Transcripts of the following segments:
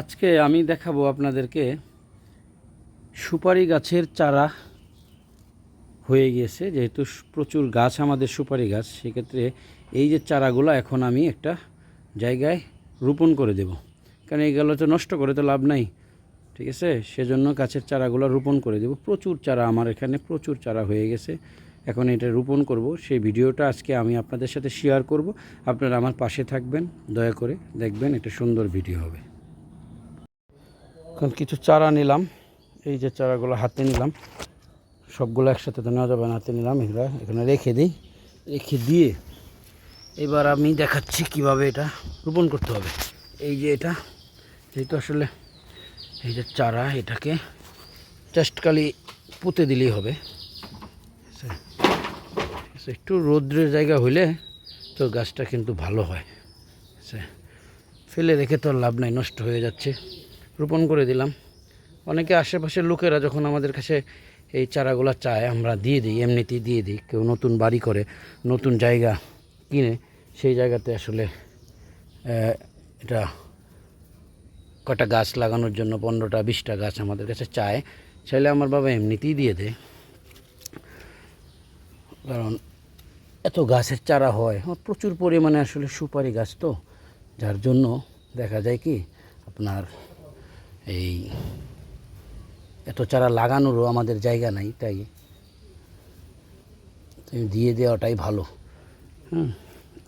আজকে আমি দেখাবো আপনাদেরকে সুপারি গাছের চারা হয়ে গিয়েছে। যেহেতু প্রচুর গাছ আমাদের সুপারি গাছ, সেক্ষেত্রে এই যে চারাগুলো এখন আমি একটা জায়গায় রোপণ করে দেব। কারণ এইগুলো তো নষ্ট করে তো লাভ নাই, ঠিক আছে? সেজন্য গাছের চারাগুলো রোপণ করে দেব। প্রচুর চারা আমার এখানে প্রচুর চারা হয়ে গেছে। এখন এটা রোপণ করব। সেই ভিডিওটা আজকে আমি আপনাদের সাথে শেয়ার করব। আপনারা আমার পাশে থাকবেন। দয়া করে দেখবেন এটা সুন্দর ভিডিও হবে। এখন কিছু চারা নিলাম। এই যে চারাগুলো হাতে নিলাম। সবগুলো একসাথে তো নেওয়া যাবে না, হাতে নিলাম এগুলো। এখানে রেখে দিই। রেখে দিয়ে এবার আমি দেখাচ্ছি কীভাবে এটা রোপণ করতে হবে। এই যে এটা, যেহেতু আসলে এই যে চারা, এটাকে খালি পুঁতে দিলেই হবে। ঠিক একটু রৌদ্রের জায়গা হইলে তো গাছটা কিন্তু ভালো হয়। ঠিক ফেলে রেখে তো লাভ নাই, নষ্ট হয়ে যাচ্ছে। রোপণ করে দিলাম। অনেকে আশেপাশের লোকেরা যখন আমাদের কাছে এই চারাগুলো চায়, আমরা দিয়ে দিই, এমনিতেই দিয়ে দিই। কেউ নতুন বাড়ি করে, নতুন জায়গা কিনে, সেই জায়গাতে আসলে এটা কটা গাছ লাগানোর জন্য পনেরোটা, বিশটা গাছ আমাদের কাছে চায়। চাইলে আমার বাবা এমনিতেই দিয়ে দেয়। কারণ এত গাছের চারা হয় প্রচুর পরিমাণে আসলে সুপারি গাছ তো। যার জন্য দেখা যায় কি, আপনার এই এত চারা লাগানোরও আমাদের জায়গা নাই, তাই দিয়ে দেওয়াটাই ভালো। হুম,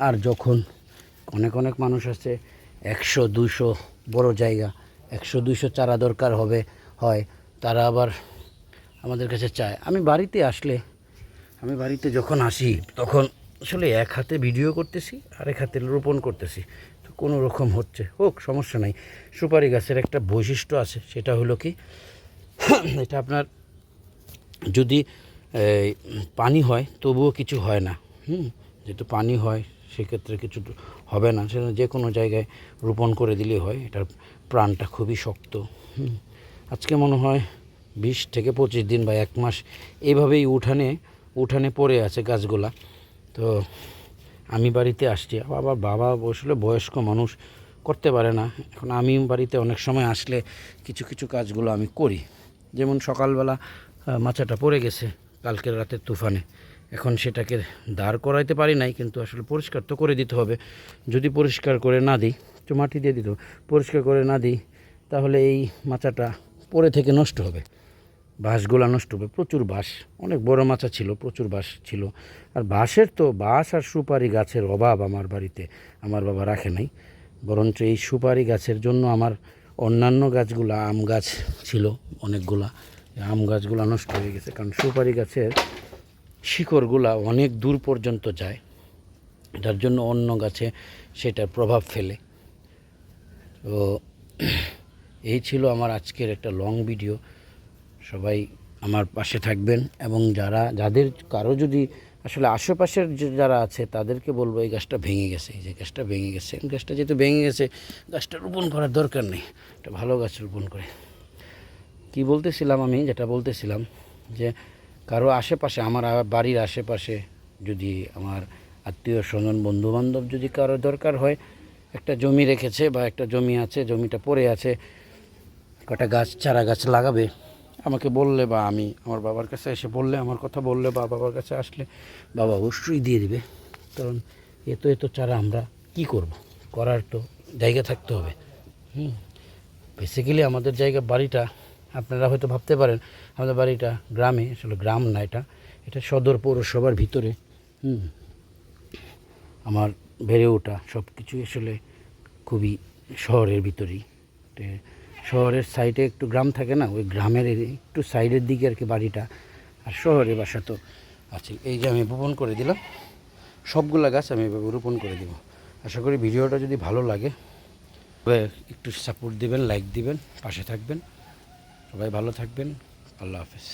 আর যখন অনেক অনেক মানুষ আছে, একশো দুশো বড় জায়গা, একশো দুশো চারা দরকার হবে, হয়, তারা আবার আমাদের কাছে চায়। আমি বাড়িতে আসলে, আমি বাড়িতে যখন আসি, তখন আসলে এক হাতে ভিডিও করতেছি আর এক হাতে রোপণ করতেছি। কোনো রকম হচ্ছে। হোক, সমস্যা নাই। সুপারি গাছের একটা বৈশিষ্ট্য আছে, সেটা হলো কি, এটা আপনার যদি পানি হয়, তবুও কিছু হয় না। হুম? যেহেতু পানি হয়, সেক্ষেত্রে কিছু হবে না। সেজন্য যে কোনো জায়গায় রোপণ করে দিলেই হয়। এটার প্রাণটা খুবই শক্ত। হুম? আজকে মনে হয় বিশ থেকে পঁচিশ দিন বা এক মাস এইভাবেই উঠানে উঠানে পড়ে আছে গাছগুলা। তো আমি বাড়িতে আসছি। আবার বাবা বসলে বয়স্ক মানুষ করতে পারে না। এখন আমি বাড়িতে অনেক সময় আসলে কিছু কিছু কাজগুলো আমি করি। যেমন সকালবেলা মাচাটা পড়ে গেছে কালকের রাতের তুফানে। এখন সেটাকে দাঁড় করাইতে পারি নাই, কিন্তু আসলে পরিষ্কার তো করে দিতে হবে। যদি পরিষ্কার করে না দিই তো মাটি দিয়ে দিত পরিষ্কার করে না দিই, তাহলে এই মাচাটা পরে থেকে নষ্ট হবে। বাঁশগুলা নষ্ট হবে। প্রচুর বাঁশ, অনেক বড় মাছা ছিল, প্রচুর বাঁশ ছিল। আর বাঁশের তো, বাঁশ আর সুপারি গাছের অভাব আমার বাড়িতে, আমার বাবা রাখে নাই। বরঞ্চ এই সুপারি গাছের জন্য আমার অন্যান্য গাছগুলা, আম গাছ ছিল অনেকগুলা আম গাছগুলো নষ্ট হয়ে গেছে। কারণ সুপারি গাছের শিকড়গুলা অনেক দূর পর্যন্ত যায়। যার জন্য অন্য গাছে সেটার প্রভাব ফেলে। তো এই ছিল আমার আজকের একটা লং ভিডিও সবাই আমার পাশে থাকবেন এবং যারা, যাদের কারও যদি আসলে আশেপাশের যারা আছে তাদেরকে বলব এই গাছটা ভেঙে গেছে, এই যে গাছটা ভেঙে গেছে গাছটা যেহেতু ভেঙে গেছে, গাছটা রোপণ করার দরকার নেই, একটা ভালো গাছ রোপণ করে। কি বলতেছিলাম আমি, যেটা বলতেছিলাম যে কারও আশেপাশে, আমার বাড়ির আশেপাশে যদি আমার আত্মীয় স্বজন বন্ধু বান্ধব যদি কারও দরকার হয়, একটা জমি রেখেছে বা একটা জমি আছে, জমিটা পড়ে আছে, কটা গাছ, চারা গাছ লাগাবে আমাকে বললে বা আমি আমার বাবার কাছে এসে বললে, আমার কথা বললে বা বাবার কাছে আসলে বাবা অবশ্যই দিয়ে দিবে। কারণ এত এত চারা আমরা কি করব? করার তো জায়গা থাকতে হবে। হুম বেসিক্যালি আমাদের জায়গা বাড়িটা, আপনারা হয়তো ভাবতে পারেন, আমাদের বাড়িটা গ্রামে, আসলে গ্রাম না এটা এটা সদর পৌরসভার ভিতরে। হুম, আমার বেড়ে ওঠা সব কিছু আসলে খুবই শহরের ভিতরেই। শহরের সাইডে একটু গ্রাম থাকে না, ওই গ্রামের একটু সাইডের দিকে আর কি বাড়িটা। আর শহরে বাসা তো আছে এই যে আমি রোপণ করে দিলাম, সবগুলা গাছ আমি এভাবে রোপণ করে দেবো। আশা করি ভিডিওটা যদি ভালো লাগে একটু সাপোর্ট দিবেন লাইক দিবেন, পাশে থাকবেন। সবাই ভালো থাকবেন। আল্লাহ হাফেজ।